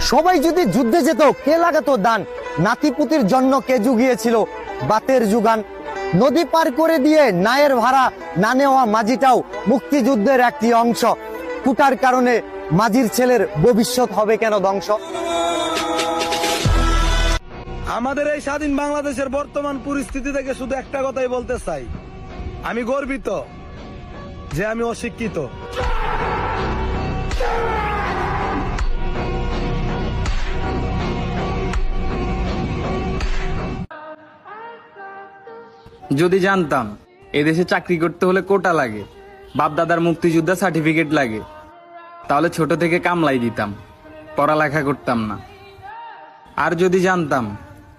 সবাই যদি যুদ্ধে যেত, কে লাগাতো দান? নাতিপুতির জন্য কে জুগিয়েছিল? বাতের যুগান। নদী পার করে দিয়ে নায়ের ভাড়া না নেওয়া মাঝিটাও মুক্তিযুদ্ধের একটি অংশ। কুটার কারণে মাঝির ছেলের ভবিষ্যৎ হবে কেন ধ্বংস? আমাদের এই স্বাধীন বাংলাদেশের বর্তমান পরিস্থিতি থেকে শুধু একটা কথাই বলতে চাই। আমি গর্বিত যে আমি অশিক্ষিত। যদি জানতাম, এদেশে চাকরি করতে হলে কোটা লাগে বাপ দাদার মুক্তিযোদ্ধা সার্টিফিকেট লাগে, তাহলে ছোট থেকে কামলাই দিতাম, পড়ালেখা করতাম না। আর যদি জানতাম,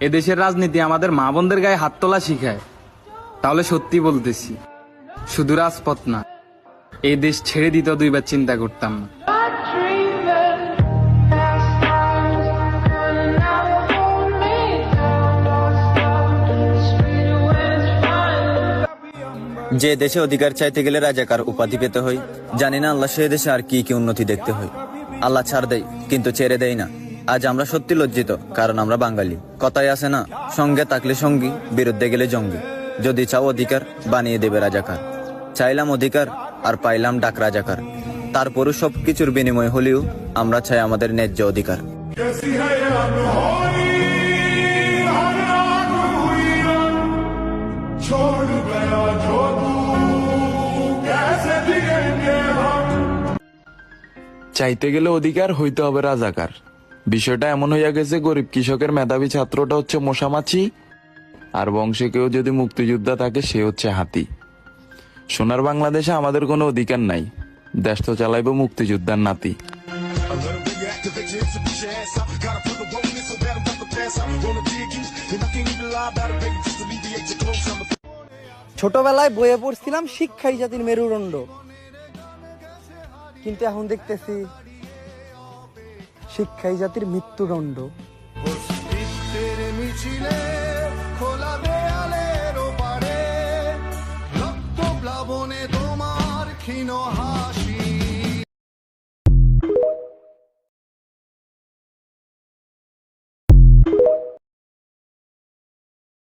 এদেশের রাজনীতি আমাদের মা বোনদের গায়ে হাত তোলা শিখায়, তাহলে সত্যি বলতেছি, শুধু রাজপথ না এই দেশ ছেড়ে দিতেও দুইবার চিন্তা করতাম না। যে দেশে অধিকার চাইতে গেলে রাজাকার উপাধি পেতে হয় জানি না আল্লাহ সে দেশে আর কি কি উন্নতি দেখতে হয় আল্লাহ ছাড় দেয় কিন্তু ছেড়ে দেয় না আজ আমরা সত্যি লজ্জিত কারণ আমরা বাঙালি কথাই আছে না সঙ্গে থাকলে সঙ্গী বিরুদ্ধে গেলে জঙ্গি যদি চাও অধিকার বানিয়ে দেবে রাজাকার চাইলাম অধিকার আর পাইলাম ডাক রাজাকার তারপরও সব কিছুর বিনিময় হলেও আমরা চাই আমাদের ন্যায্য অধিকার कैसी है ये अनहोनी हर आग हुई रन छोड़ गया जो চাইতে গেলে অধিকার হইতে হবে রাজাকার। বিষয়টা এমন হইয়া গেছে, গরিব কৃষকের মেধাবী ছাত্রটা হচ্ছে মশামাছি, আর বংশে কেউ যদি মুক্তিযোদ্ধা থাকে, সে হচ্ছে হাতি। সোনার বাংলাদেশে আমাদের কোনো অধিকার নাই। দেশ তো চালাইব মুক্তিযোদ্ধার নাতি। ছোটবেলায় বইয়ে পড়ছিলাম, শিক্ষাই জাতির মেরুদণ্ড। কিন্তু এখন দেখতেছি শিক্ষাই জাতির মৃত্যুদণ্ড। তোমার ক্ষীণ হাসি।